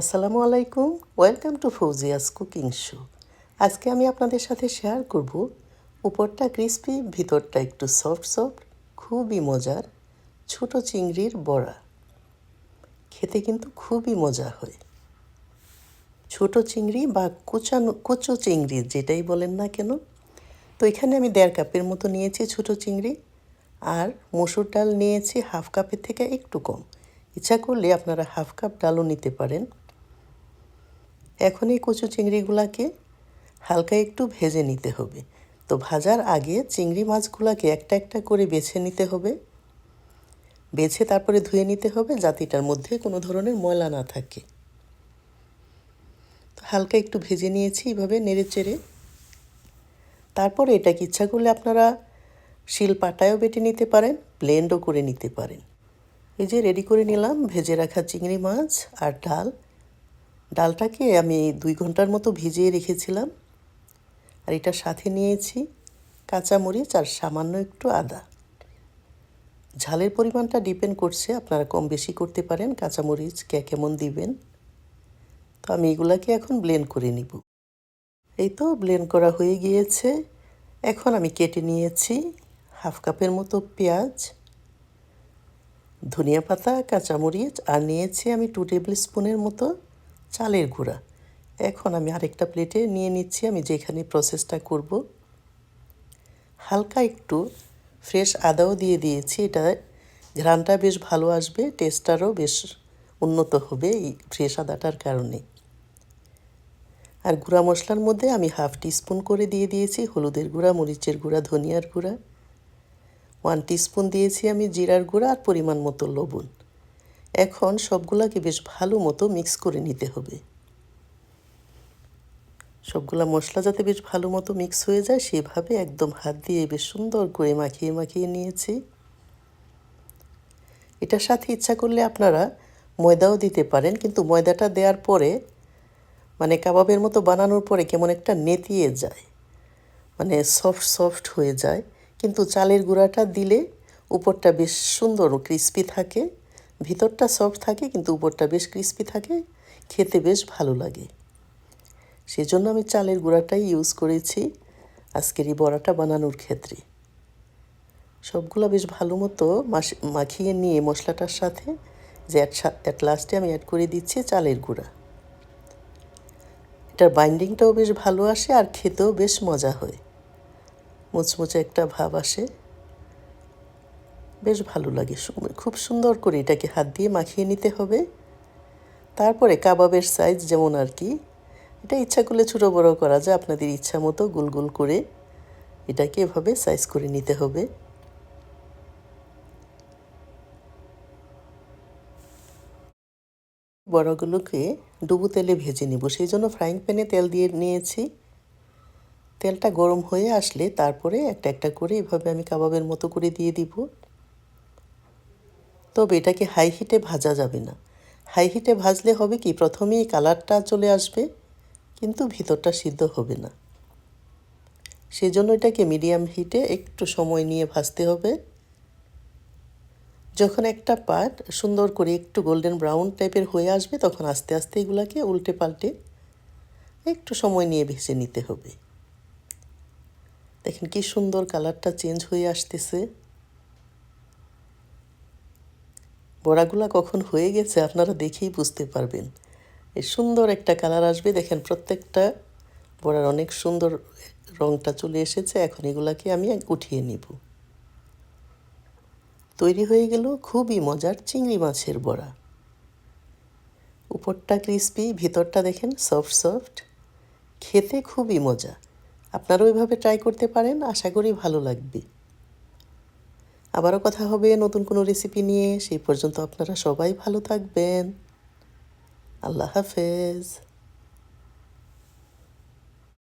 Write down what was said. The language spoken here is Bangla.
আসসালামু আলাইকুম, welcome to Fouzia's cooking show. আজকে আমি আপনাদের সাথে শেয়ার করব, উপরটা ক্রিস্পি, ভিতরটা একটু সফট সফট, খুবই মজার, ছোট চিংড়ির বড়া। খেতে কিন্তু খুবই মজা হয়। ছোট চিংড়ি বা কুচানো, কুচো চিংড়ি যেটাই বলেন না কেন। তো এখানে আমি দেড় কাপের মতো নিয়েছি ছোট চিংড়ি, আর মসুর ডাল নিয়েছি হাফ কাপের থেকে একটু কম। ইচ্ছা করলে আপনারা হাফ কাপ ডালও নিতে পারেন। এখন এই কচু চিংড়িগুলাকে হালকা একটু ভেজে নিতে হবে। তো ভাজার আগে চিংড়ি মাছগুলাকে একটা একটা করে বেছে নিতে হবে। বেছে তারপরে ধুয়ে নিতে হবে যাতে এটার মধ্যে কোনো ধরনের ময়লা না থাকে। তো হালকা একটু ভেজে নিয়েছি এভাবে নেড়ে চেড়ে তারপরে এটাকে ইচ্ছা করলে আপনারা শিল পাটায়ও বেটে নিতে পারেন ব্লেন্ডও করে নিতে পারেন। এই যে রেডি করে নিলাম, ভেজে রাখা চিংড়ি মাছ আর ডাল। ডালটাকে আমি দুই ঘণ্টার মতো ভিজিয়ে রেখেছিলাম। আর এটা সাথে নিয়েছি কাঁচামরিচ আর সামান্য একটু আদা। ঝালের পরিমাণটা ডিপেন্ড করছে, আপনারা কম বেশি করতে পারেন, কাঁচামরিচ কে কেমন দিবেন। তো আমি এগুলাকে এখন ব্লেন্ড করে নিব। এই তো ব্লেন্ড করা হয়ে গিয়েছে। এখন আমি কেটে নিয়েছি হাফ কাপের মতো পেঁয়াজ, ধনিয়া পাতা, কাঁচামরিচ, আর নিয়েছি আমি টু টেবিল স্পুনের মতো চালের গুঁড়া। এখন আমি আরেকটা প্লেটে নিয়ে নিচ্ছি, আমি যেখানে প্রসেসটা করব। হালকা একটু ফ্রেশ আদাও দিয়ে দিয়েছি, এটা ঘ্রানটা বেশ ভালো আসবে, টেস্টটারও বেশ উন্নত হবে এই ফ্রেশ আদাটার কারণে। আর গুঁড়া মশলার মধ্যে আমি হাফ টিস্পুন করে দিয়ে দিয়েছি, হলুদের গুঁড়া, মরিচের গুঁড়া, ধনিয়ার গুঁড়া। ওয়ান টিস্পুন দিয়েছি আমি জিরার গুঁড়া আর পরিমাণ মতো লবণ। এখন সবগুলাকে বেশ ভালো মতো মিক্স করে নিতে হবে। সবগুলা মশলা যাতে বেশ ভালো মতো মিক্স হয়ে যায়, সেভাবে একদম হাত দিয়ে বেশ সুন্দর করে মাখিয়ে মাখিয়ে নিয়েছি। এটার সাথে ইচ্ছা করলে আপনারা ময়দাও দিতে পারেন, কিন্তু ময়দাটা দেওয়ার পরে মানে কাবাবের মতো বানানোর পরে কেমন একটা নেতিয়ে যায় মানে সফট সফট হয়ে যায়। কিন্তু চালের গুঁড়াটা দিলে উপরটা বেশ সুন্দর ক্রিস্পি থাকে। ভিতরটা সফট থাকে, কিন্তু উপরটা বেশ ক্রিস্পি থাকে, খেতে বেশ ভালো লাগে। সেজন্য আমি চালের গুঁড়াটাই ইউজ করেছি, আজকের এই বড়াটা বানানোর ক্ষেত্রে। সবগুলো বেশ ভালো মতো মাখিয়ে নিয়ে মশলাটার সাথে যে অ্যাট লাস্টে আমি অ্যাড করে দিচ্ছি চালের গুঁড়া। এটার বাইন্ডিংটাও বেশ ভালো আসে আর খেতেও বেশ মজা হয়। মুচমুচে একটা ভাব আসে। বেশ ভালো লাগে খুব সুন্দর করে এটাকে হাত দিয়ে মাখিয়ে নিতে হবে। তারপরে কাবাবের সাইজ যেমন আর কি, এটা ইচ্ছা করলে ছোটো বড়ো করা যায়, আপনাদের ইচ্ছা মতো গোল গোল করে এটাকে এভাবে সাইজ করে নিতে হবে। বড়গুলোকে ডুবু তেলে ভেজে নিব, সেই জন্য ফ্রাইং প্যানে তেল দিয়ে নিয়েছি। তেলটা গরম হয়ে আসলে তারপরে একটা একটা করে এভাবে আমি কাবাবের মতো করে দিয়ে দিব। তবে এটাকে হাই হিটে ভাজা যাবে না। হাই হিটে ভাজলে হবে কি? প্রথমেই কালারটা চলে আসবে, কিন্তু ভিতরটা সিদ্ধ হবে না। সেজন্য এটাকে মিডিয়াম হিটে একটু সময় নিয়ে ভাজতে হবে। যখন একটা পার্ট সুন্দর করে একটু গোল্ডেন ব্রাউন টাইপের হয়ে আসবে, তখন আস্তে আস্তে এগুলাকে উল্টে পাল্টে একটু সময় নিয়ে ভেজে নিতে হবে। দেখেন কি সুন্দর কালারটা চেঞ্জ হয়ে আসতেছে। বড়াগুলা কখন হয়ে গেছে আপনারা দেখেই বুঝতে পারবেন। এই সুন্দর একটা কালার আসবে। দেখেন প্রত্যেকটা বড়ার অনেক সুন্দর রংটা চলে এসেছে। এখন এগুলাকে আমি উঠিয়ে নিব। তৈরি হয়ে গেল খুবই মজার চিংড়ি মাছের বড়া। উপরটা ক্রিসপি, ভিতরটা দেখেন সফট সফট। খেতে খুবই মজা। আপনারাও ওইভাবে ট্রাই করতে পারেন। আশা করি ভালো লাগবে। আবারও কথা হবে নতুন কোনো রেসিপি নিয়ে। সেই পর্যন্ত আপনারা সবাই ভালো থাকবেন। আল্লাহ হাফেজ।